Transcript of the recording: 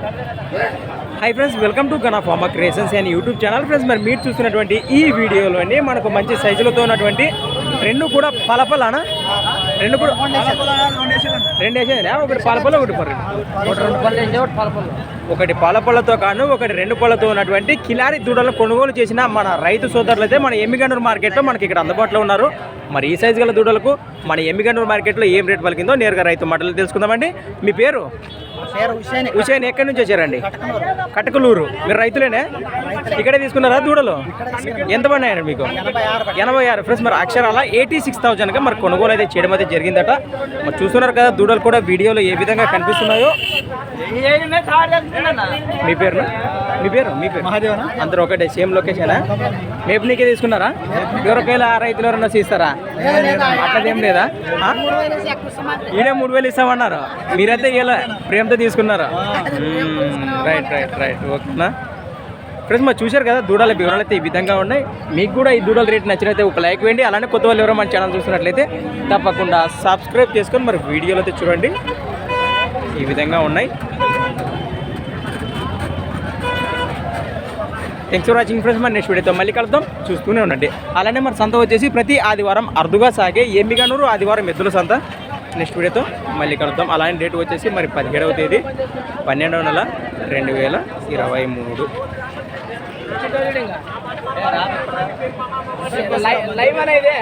Hi friends welcome to Gana pharma creations and YouTube channel friends మరి మీరు చూస్తున్నటువంటి ఈ వీడియోలోని మనకు మంచి సైజులతో ఉన్నటువంటి రెండు కూడా పలపలానా? రెండు కూడా రెండు వేసేదా ఒకటి పాలపల్ల ఒకటి పర్రె ఒకటి పాలపళ్ళతో కాను ఒకటి రెండు పళ్ళతో ఉన్నటువంటి కిలారి దూడలను కొనుగోలు చేసిన మన రైతు సోదరులు అయితే మన ఎమ్మిగండూరు మార్కెట్లో మనకి ఇక్కడ అందుబాటులో ఉన్నారు మరి ఈ సైజు గల దూడలకు మన ఎమ్మిగండూరు మార్కెట్లో ఏం రేట్ పలికిందో నేరుగా రైతు మాటలు తెలుసుకుందామండి మీ పేరు హుసేన్ ఎక్కడి నుంచి వచ్చారండి కటకలూరు మీరు రైతులేనే ఇక్కడే తీసుకున్నారా దూడలు ఎంత పడినాయండి మీకు ఎనభై ఆరు ఫ్రెండ్స్ మరి అక్షరాల ఎయిటీ సిక్స్ థౌజండ్గా మరి కొనుగోలు అయితే చేయడం అయితే జరిగిందట మరి చూస్తున్నారు కదా దూడలు కూడా వీడియోలో ఏ విధంగా కనిపిస్తున్నాయో మీ పేరు మీ పేరు? మీ పేరు? మహాదేవనా? అందరూ ఒకటే సేమ్ లొకేషనా? మేపు నీకే తీసుకున్నారా? ఎవరికైనా రైతులు ఎవరన్నా ఇస్తారా అట్లదేం లేదా? ఈడే మూడు వేలు ఇస్తామన్నారు. మీరైతే ఇలా ప్రేమతో తీసుకున్నారా? రైట్ రైట్ రైట్ ఓకేనా? ఫ్రెండ్స్ మరి చూశారు కదా దూడల వివరాలు అయితే ఈ విధంగా ఉన్నాయి. మీకు కూడా ఈ దూడల రేట్ నచ్చినైతే ఒక లైక్ వేయండి. అలానే కొత్త వాళ్ళు ఎవరో మన ఛానల్ చూసినట్లయితే తప్పకుండా సబ్స్క్రైబ్ చేసుకొని మరి వీడియోలు అయితే చూడండి. ఈ విధంగా ఉన్నాయి. థ్యాంక్స్ ఫర్ వాచింగ్ ఫ్రెండ్స్ మరి నెక్స్ట్ వీడియోతో మళ్ళీ కలుద్దాం. చూస్తూనే ఉండండి. అలానే మరి సంత వచ్చేసి ప్రతి ఆదివారం అరుదుగా సాగే ఎమ్మిగనూరు ఆదివారం ఎద్దుల సంత. నెక్స్ట్ వీడియోతో మళ్ళీ కలుద్దాం. అలానే డేట్ వచ్చేసి మరి పదిహేడవ తేదీ పన్నెండవ నెల రెండు వేల ఇరవై మూడు. లైవ్ అనేది?